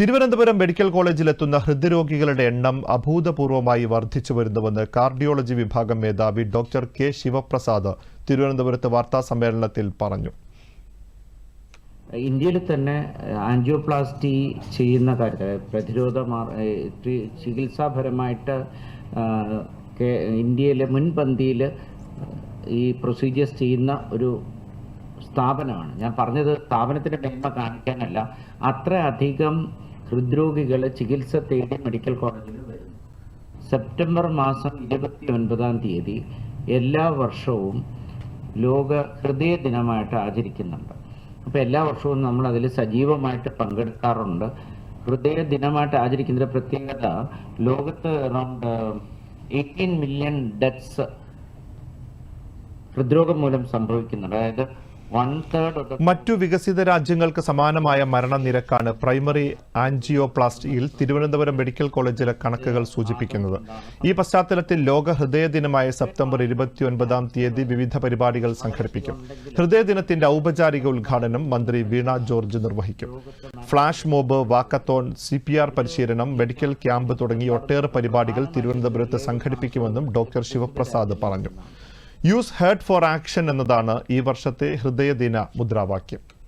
Thiruvananthapuram medical കോളേജിലെത്തുന്ന ഹൃദ്രോഗികളുടെ എണ്ണം അഭൂതപൂർവമായി വർദ്ധിച്ചു വരുന്നുവെന്ന് കാർഡിയോളജി വിഭാഗം മേധാവി ഡോക്ടർ കെ ശിവപ്രസാദ് തിരുവനന്തപുരത്ത് വാർത്താ സമ്മേളനത്തിൽ പറഞ്ഞു. ഇന്ത്യയിൽ തന്നെ ആൻജിയോപ്ലാസ്റ്റി ചെയ്യുന്ന കാര്യത്തിൽ പ്രതിരോധ ചികിത്സാപരമായിട്ട് ഇന്ത്യയിലെ മുൻപന്തിയിൽ ഈ പ്രൊസീജിയേഴ്സ് ചെയ്യുന്ന ഒരു സ്ഥാപനമാണ്. ഞാൻ പറഞ്ഞത് സ്ഥാപനത്തിന്റെ മേന്മ കാണിക്കാനല്ല. അത്ര അധികം ഹൃദ്രോഗികൾ ചികിത്സ തേടി മെഡിക്കൽ കോളേജിൽ വരുന്നു. സെപ്റ്റംബർ മാസം ഇരുപത്തി ഒൻപതാം തീയതി എല്ലാ വർഷവും ലോക ഹൃദയ ദിനമായിട്ട് ആചരിക്കുന്നുണ്ട്. അപ്പോൾ എല്ലാ വർഷവും നമ്മൾ അതിൽ സജീവമായിട്ട് പങ്കെടുക്കാറുണ്ട്. ഹൃദയ ദിനമായിട്ട് ആചരിക്കുന്നതിന്റെ പ്രത്യേകത ലോകത്ത് അറൗണ്ട് എയ്റ്റീൻ മില്യൺ ഡെത്ത്സ് ഹൃദ്രോഗം മൂലം സംഭവിക്കുന്നുണ്ട്. അതായത് മറ്റു വികസിത രാജ്യങ്ങൾക്ക് സമാനമായ മരണനിരക്കാണ് പ്രൈമറി ആൻജിയോപ്ലാസ്റ്റിയിൽ തിരുവനന്തപുരം മെഡിക്കൽ കോളേജിലെ കണക്കുകൾ സൂചിപ്പിക്കുന്നത്. ഈ പശ്ചാത്തലത്തിൽ ലോക ഹൃദയ ദിനമായ സെപ്റ്റംബർ ഇരുപത്തിയൊൻപതാം തീയതി വിവിധ പരിപാടികൾ സംഘടിപ്പിക്കും. ഹൃദയ ദിനത്തിന്റെ ഔപചാരിക ഉദ്ഘാടനം മന്ത്രി വീണ ജോർജ് നിർവഹിക്കും. ഫ്ളാഷ് മോബ് വാക്കത്തോൺ സി പരിശീലനം മെഡിക്കൽ ക്യാമ്പ് തുടങ്ങി ഒട്ടേറെ പരിപാടികൾ തിരുവനന്തപുരത്ത് സംഘടിപ്പിക്കുമെന്നും ഡോക്ടർ ശിവപ്രസാദ് പറഞ്ഞു. യൂസ് ഹേർട്ട് ഫോർ ആക്ഷൻ എന്നതാണ് ഈ വർഷത്തെ ഹൃദയദിന മുദ്രാവാക്യം.